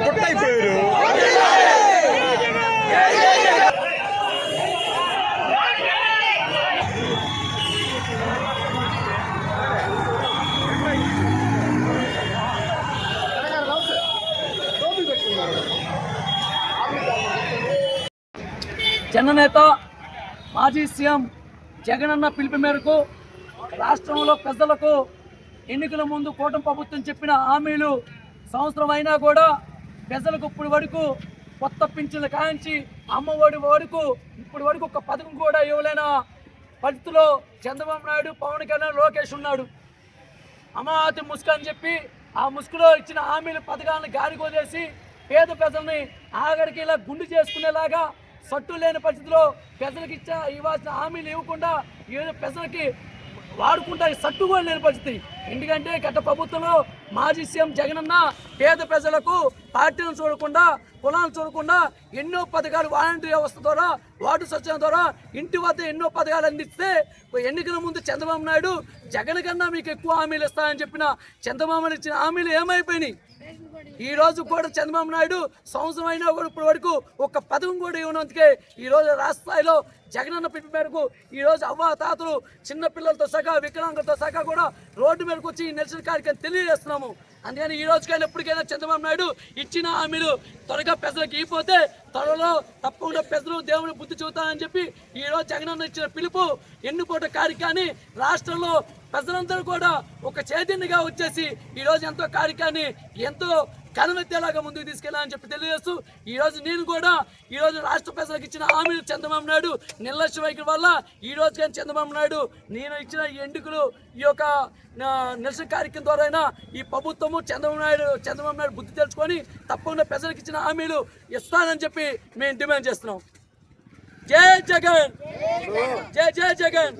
కొట్టైపోయారు జననేత మాజీ సీఎం జగనన్న పిలుపు మేరకు రాష్ట్రంలో ప్రజలకు ఎన్నికల ముందు కూటమి ప్రభుత్వం చెప్పిన హామీలు సంవత్సరం అయినా కూడా ప్రజలకు ఇప్పుడు వరకు కొత్త పింఛన్లు కాయించి అమ్మఒడి వరకు ఇప్పటి వరకు ఒక పథకం కూడా ఇవ్వలేన పరిస్థితిలో చంద్రబాబు నాయుడు పవన్ కళ్యాణ్ లోకేష్ ఉన్నాడు. అమరావతి ముసుగు అని చెప్పి ఆ ముసుగులో ఇచ్చిన హామీల పథకాలను గాలికొదేసి పేద ప్రజల్ని ఆఖరికి ఇలా గుండు చేసుకునేలాగా సట్టు లేని పరిస్థితిలో ప్రజలకు ఇచ్చా ఇవ్వాల్సిన హామీలు ఇవ్వకుండా ఏదో ప్రజలకి వాడుకుంటా సట్టు కూడా లేని పరిస్థితి. ఎందుకంటే గత ప్రభుత్వంలో మాజీ సీఎం జగనన్న పేద ప్రజలకు పార్టీలను చూడకుండా కులాలను చూడకుండా ఎన్నో పథకాలు వాలంటీర్ వ్యవస్థ ద్వారా వార్డు సత్యం ద్వారా ఇంటి వద్ద ఎన్నో పథకాలు అందిస్తే ఎన్నికల ముందు చంద్రబాబు నాయుడు జగన్ కన్నా మీకు ఎక్కువ హామీలు ఇస్తానని చెప్పిన చంద్రబాబు ఇచ్చిన హామీలు ఏమైపోయినాయి? ఈ రోజు కూడా చంద్రబాబు నాయుడు సంవత్సరం అయినా కూడా ఇప్పటి వరకు ఒక పథకం కూడా ఇవ్వనందుకే ఈ రోజు రాష్ట్ర స్థాయిలో జగనన్న పిలుపు మేరకు ఈ రోజు అవ్వ తాతలు చిన్నపిల్లలతో సహా వికలాంగులతో సహా కూడా రోడ్డు మీదకి వచ్చి ఈ నిరసన కార్యక్రమం తెలియజేస్తున్నాము. అందుకని ఈ రోజుకైనా ఎప్పటికైనా చంద్రబాబు నాయుడు ఇచ్చిన హామీలు త్వరగా పెద్దలకు ఇవ్వకపోతే త్వరలో తప్పకుండా పెద్దలు దేవుని బుద్ధి చెబుతానని చెప్పి ఈ రోజు జగనన్న ఇచ్చిన పిలుపు ఎన్నుకోట కార్యక్రమాన్ని రాష్ట్రంలో ప్రజలందరూ కూడా ఒక చైతన్యగా వచ్చేసి ఈ రోజు ఎంతో కార్యక్రమాన్ని ఎంతో కనుమెత్తేలాగా ముందుకు తీసుకెళ్ళాలని చెప్పి తెలియజేస్తూ ఈ రోజు నేను కూడా ఈ రోజు రాష్ట్ర ప్రజలకు ఇచ్చిన హామీలు చంద్రబాబు నాయుడు నిర్లక్ష్య వైఖరి వల్ల ఈ రోజు కానీ చంద్రబాబు నాయుడు నేను ఇచ్చిన ఈ ఎన్నికలు ఈ యొక్క నిరసన కార్యక్రమం ద్వారా అయినా ఈ ప్రభుత్వము చంద్రబాబు నాయుడు చంద్రబాబు నాయుడు బుద్ధి తెలుసుకొని తప్పకుండా ప్రజలకు ఇచ్చిన హామీలు ఇస్తానని చెప్పి మేము డిమాండ్ చేస్తున్నాం. జై జగన్! జై జై జగన్!